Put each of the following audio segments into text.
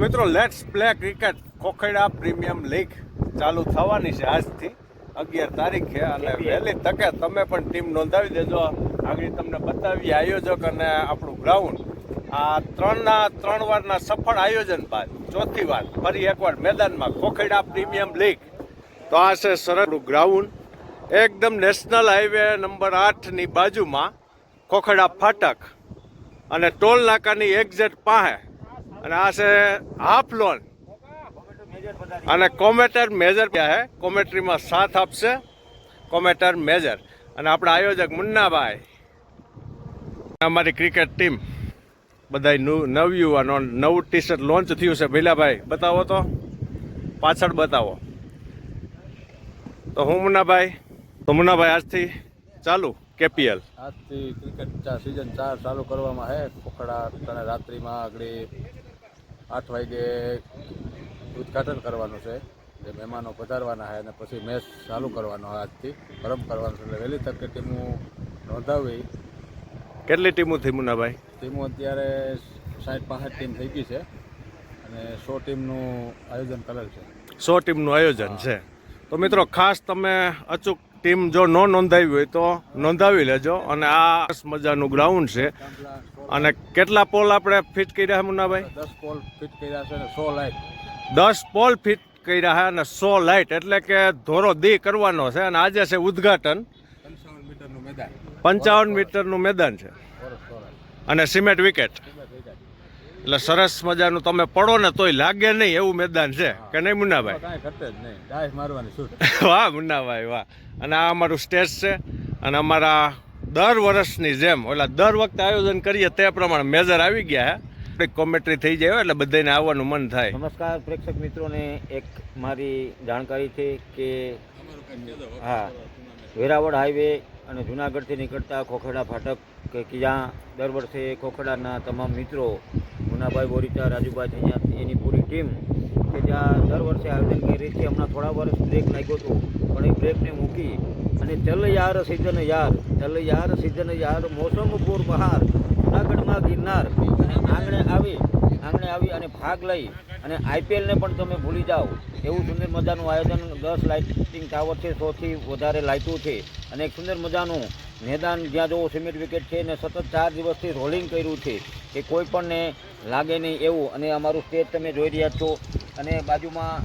મિત્રો let's play cricket Khokheda premium league ચાલુ થવાની છે આજથી અગિયાર તારીખે. અને વહેલી તકે તમે પણ ટીમ નોંધાવી દેજો. આગળ તમને બતાવી આયોજક અને આપણું ગ્રાઉન્ડ આ ત્રણના ત્રણ વારના સફળ આયોજન બાદ ચોથી વાર ફરી એકવાર મેદાનમાં ખોખેડા પ્રીમિયમ લીગ. તો આ છે સરળ ગ્રાઉન્ડ એકદમ નેશનલ હાઈવે નંબર આઠની બાજુમાં ખોખડા ફાટક અને ટોલ નાકાની એક્ઝેટ પાસે અને આ છે હાફ લોન. અને કોમેટર મેજર ક્યાં હે? કોમેટ્રીમાં સાથ આપશે કોમેટર મેજર. અને આપણા આયોજક મુન્નાભાઈ. અમારી ક્રિકેટ ટીમ. બધા નવયુવાનો નવું ટી શર્ટ લોન્ચ થયું છે. ભીલાભાઈ, બતાવો તો. પાછળ બતાવો. તો હું મુન્નાભાઈ? તો મુન્નાભાઈ, આજથી ચાલુ કેપીએલ? આજથી ક્રિકેટ સિઝન ચાર ચાલુ કરવામાં છે ખોખડા તને રાત્રિમાં આગળ આઠ વાગે ઉદઘાટન કરવાનું છે. જે મહેમાનો પધારવાના છે અને પછી મેચ ચાલુ કરવાનો હોય આજથી પરમ કરવાનો છે. એટલે વહેલી તકે ટીમો નોંધાવી. કેટલી ટીમો થઈ મુનાભાઈ ટીમો અત્યારે સાઠ પાસઠ ટીમ થઈ ગઈ છે અને સો ટીમનું આયોજન કરેલ છે. સો ટીમનું આયોજન છે. તો મિત્રો ખાસ તમે અચૂક ટીમ જો ન નોંધાવી હોય તો નોંધાવી લેજો. અને આ સરસ મજાનું ગ્રાઉન્ડ છે. અને કેટલા પોલ આપણે ફિટ કર્યા છે મુન્નાભાઈ? દસ પોલ ફિટ કર્યા છે અને સો લાઇટ દસ પોલ ફિટ કર્યા છે અને સો લાઇટ એટલે કે ધોરો દી કરવાનો છે. અને આજે છે ઉદ્ઘાટન. પંચાવન મીટરનું મેદાન. છે. અને સિમેન્ટ વિકેટ એટલે સરસ મજાનું તમે પડો ને તોય લાગે નહીં એવું મેદાન છે. કે નહીં મુન્નાભાઈ? વાહ મુન્નાભાઈ વાહ. અને આ અમારું સ્ટેજ છે અને અમારા દર વર્ષની જેમ ઓલા દર વખતે આયોજન કરીએ તે પ્રમાણે મેજર આવી ગયા હે. કોમેન્ટ્રી થઈ જાય એટલે બધાને આવવાનું મન થાય. નમસ્કાર પ્રેક્ષક મિત્રોને એક મારી જાણકારી છે કે હા વેરાવળ હાઈવે અને જુનાગઢથી નીકળતા ખોખડા ફાટક કે જ્યાં દર વર્ષે ખોખડાના તમામ મિત્રો, મુનાભાઈ બોરીચા, રાજુભાઈ અહીંયા એની પૂરી ટીમ કે જ્યાં દર વર્ષે આયોજન કરી છે. હમણાં થોડા વર્ષ બ્રેક લાગ્યો હતો, પણ એ બ્રેકને મૂકી અને ચલ યાર સિઝન યાર ચલ યાર સિઝન યાર મોસમ પૂર બહાર, જુનાગઢમાં ગિરનાર અને આંગણે આવી આંગણે આવી અને ભાગ લઈ અને આઈપીએલને પણ તમે ભૂલી જાઓ. એવું સુંદર મજાનું આયોજન દસ લાઇટિંગ ટાવર છે સૌથી વધારે લાઇટો છે. અને એક સુંદર મજાનું મેદાન, જ્યાં જોવો સિમેન્ટ વિકેટ છે અને સતત ચાર દિવસથી રોલિંગ કર્યું છે કે કોઈ પણને લાગે નહીં એવું. અને અમારું સ્ટેજ તમે જોઈ રહ્યા છો. અને બાજુમાં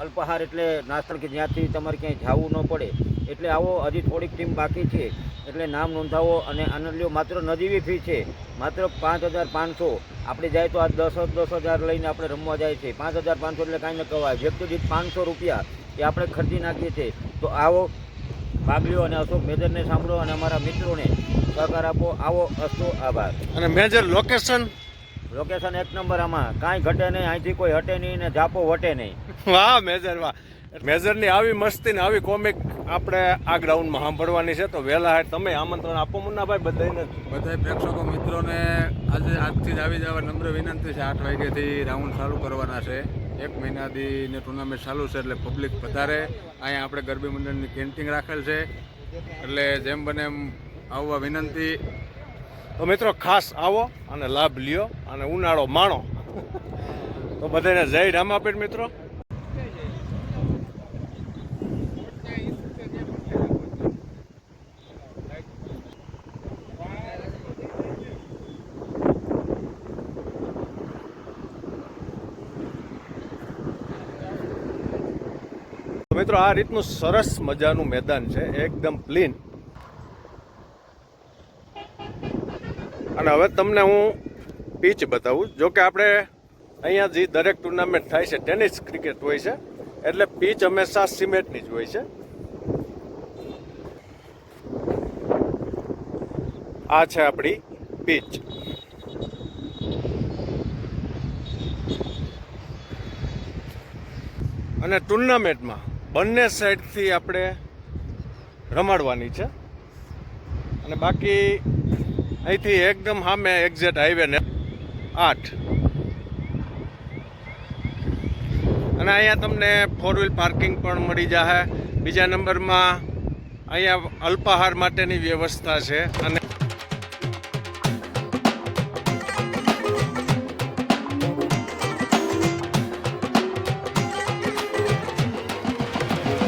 અલ્પાહાર એટલે નાસ્તર કે જ્યાંથી તમારે ક્યાંય જવું ન પડે. એટલે આવો હજી થોડીક ટીમ બાકી છે. એટલે નામ નોંધાવો અને આનંદ લ્યો માત્ર નજીવી ફી છે. માત્ર પાંચ હજાર પાંચસો. આપણે જાય તો આ દસ દસ હજાર લઈને આપણે રમવા જાય છે. પાંચ હજાર પાંચસો એટલે કાંઈ ન કહેવાય વ્યક્તિ દીઠ પાંચસો રૂપિયા એ આપણે ખર્ચી નાખીએ છીએ. તો આવો ભાગ લ્યો અને અશોક મેજરને સાંભળો અને અમારા મિત્રોને સહકાર આપો. આવો અશો આભાર. અને મેજર લોકેશન લોકેશન એક નંબર આમાં. કાંઈ ઘટે નહીં. અહીંથી કોઈ હટે નહીં ને જાપો વટે નહીં. વાહ મેજર વાહ. મેજરની આવી મસ્તી ને આવી કોમિક આપણે આ ગ્રાઉન્ડમાં સાંભળવાની છે. તો વહેલા તમે આમંત્રણ આપો મુન્નાભાઈ બધાને બધા પ્રેક્ષકો મિત્રોને આજે આજથી જ આવી જવા નમ્ર વિનંતી છે. આઠ વાગ્યાથી રાઉન્ડ ચાલુ કરવાના છે. એક મહિનાથી ને ટુર્નામેન્ટ ચાલુ છે એટલે પબ્લિક વધારે. અહીંયા આપણે ગરબી મંડળની કેન્ટીન રાખેલ છે. એટલે જેમ બને એમ આવવા વિનંતી. તો મિત્રો ખાસ આવો અને લાભ લ્યો અને ઉનાળો માણો. તો બધાને જય રામાપીઠ મિત્રો. તો મિત્રો, આ રીતનું સરસ મજાનું મેદાન છે, એકદમ ક્લીન અને હવે તમને હું પીચ બતાવું. જો કે આપણે અહીંયા જે દરેક ટુર્નામેન્ટ થાય છે ટેનિસ ક્રિકેટ હોય છે, એટલે પીચ હંમેશા સિમેન્ટની જ હોય છે. આ છે આપણી પીચ અને ટુર્નામેન્ટમાં બંને સાઈડથી આપણે રમાડવાની છે. અને બાકી અહીંથી એકદમ સામે એક્ઝેટ હાઈવે ને આઠ. અને અહીંયા તમને ફોર વ્હીલ પાર્કિંગ પણ મળી જશે બીજા નંબરમાં અહીંયા અલ્પાહાર માટેની વ્યવસ્થા છે. અને